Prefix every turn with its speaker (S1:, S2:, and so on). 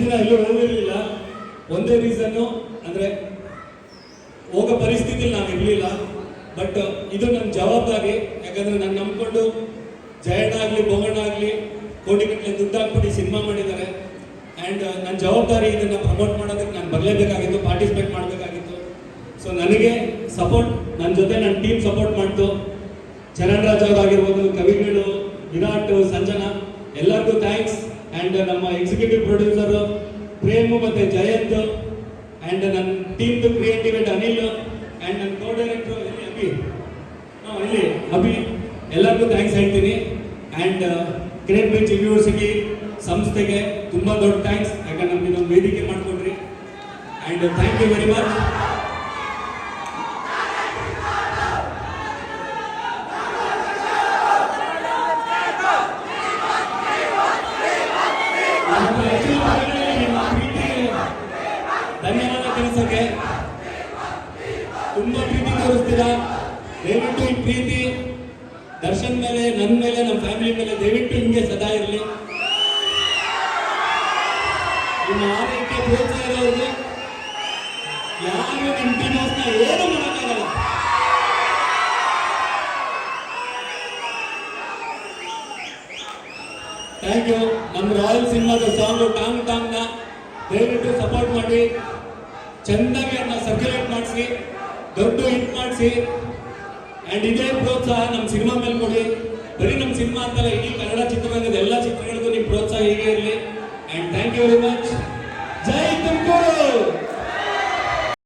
S1: ದಿನ ಎಲ್ಲೂ ಹೋಗಿರ್ಲಿಲ್ಲ. ಒಂದೇ ರೀಸನ್ನು ಅಂದ್ರೆ ಹೋಗೋ ಪರಿಸ್ಥಿತಿಲಿ ನಾನು ಇರಲಿಲ್ಲ. ಬಟ್ ಇದು ನನ್ನ ಜವಾಬ್ದಾರಿ. ಯಾಕಂದ್ರೆ ನಾನು ನಂಬಿಕೊಂಡು ಜಯಣ್ಣ ಆಗಲಿ ಬೋಗಣ್ಣ ಆಗಲಿ, ಕೋಟಿಗಟ್ಟಲೆ ದುಡ್ಡು ಹಾಕ್ಬಿಟ್ಟು ಸಿನಿಮಾ ಮಾಡಿದ್ದಾರೆ. ಆ್ಯಂಡ್ ನನ್ನ ಜವಾಬ್ದಾರಿ ಇದನ್ನ ಪ್ರಮೋಟ್ ಮಾಡೋದಕ್ಕೆ ನಾನು ಬರಲೇಬೇಕಾಗಿತ್ತು ಪಾರ್ಟಿಸಿಪೇಟ್ ಮಾಡಬೇಕಾಗಿತ್ತು. ಸೊ ನನಗೆ ಸಪೋರ್ಟ್ ನನ್ನ ಜೊತೆ ನನ್ನ ಟೀಮ್ ಸಪೋರ್ಟ್ ಮಾಡ್ತು. ಚರಣ್ ರಾಜ್ ಅವರಾಗಿರ್ಬೋದು ಕವಿಗಳು ವಿರಾಟ್, ಸಂಜನಾ. ಎಲ್ಲರಿಗೂ ಥ್ಯಾಂಕ್ಸ್ ಆ್ಯಂಡ್ ನಮ್ಮ ಎಕ್ಸಿಕ್ಯೂಟಿವ್ ಪ್ರೊಡ್ಯೂಸರ್ ಪ್ರೇಮು ಮತ್ತು ಜಯಂತ್. ಆ್ಯಂಡ್ ನನ್ನ ಟೀಮ್ದು ಕ್ರಿಯೇಟಿವಿಟಿ ಅನಿಲ್. ಆ್ಯಂಡ್ ನನ್ನ ಕೋ ಡೈರೆಕ್ಟರ್ ಎಲ್ಲಿ ಅಭಿ. ಹಾಂ, ಇಲ್ಲಿ ಅಭಿ. ಎಲ್ಲರಿಗೂ ಥ್ಯಾಂಕ್ಸ್ ಹೇಳ್ತೀನಿ. ಆ್ಯಂಡ್ ಗ್ರೇಟ್ ಬೀಚ್ ಯೂನಿವರ್ಸಿಟಿ ಸಂಸ್ಥೆಗೆ ತುಂಬ ದೊಡ್ಡ ಥ್ಯಾಂಕ್ಸ್ ಯಾಕಂದ್ರೆ ನಮಗೆ ಇದೊಂದು ವೇದಿಕೆ ಮಾಡಿಕೊಡ್ರಿ. And thank you very much ತುಂಬಾ ಪ್ರೀತಿ ತೋರಿಸ್ತೀರಾ? ದಯವಿಟ್ಟು ಈ ಪ್ರೀತಿ, ದರ್ಶನ್ ಮೇಲೆ ನನ್ನ ಮೇಲೆ ನಮ್ಮ ಫ್ಯಾಮಿಲಿ ಮೇಲೆ ದಯವಿಟ್ಟು ಹಿಂಗೆ ಸದಾ ಇರಲಿ. ನಿಮ್ಮ ಆರೋಗ್ಯ ಪ್ರೋತ್ಸಾಹ ಇರೋರಿಗೆ ಯಾರು ನಿಮ್ಮ ಟೀಮ್ ಏನು ಮಾಡೋಕ್ಕಾಗಲ್ಲ. ಥ್ಯಾಂಕ್ ಯು ನಮ್ಮ ರಾಯಲ್ ಸಿನಿಮಾದ ಸಾಂಗು ಟಾಂಗ್ ಟಾಂಗ್ನ ದಯವಿಟ್ಟು ಸಪೋರ್ಟ್ ಮಾಡಿ. ಚೆನ್ನಾಗಿ ಅದನ್ನ ಸರ್ಕ್ಯುಲೇಟ್ ಮಾಡಿಸಿ. ದೊಡ್ಡ ಹಿಟ್ ಮಾಡಿಸಿ. ಆ್ಯಂಡ್ ಇದೇ ಪ್ರೋತ್ಸಾಹ ನಮ್ಮ ಸಿನಿಮಾ ಮೇಲೆ ಕೊಡಿ. ಬರೀ ನಮ್ಮ ಸಿನಿಮಾ ಅಂತಲ್ಲ, ಇಡೀ ಕನ್ನಡ ಚಿತ್ರರಂಗದ ಎಲ್ಲ ಚಿತ್ರಗಳಿಗೂ ನಿಮ್ಮ ಪ್ರೋತ್ಸಾಹ ಹೀಗೆ ಇರಲಿ. And thank you very much Jai Tumakuru!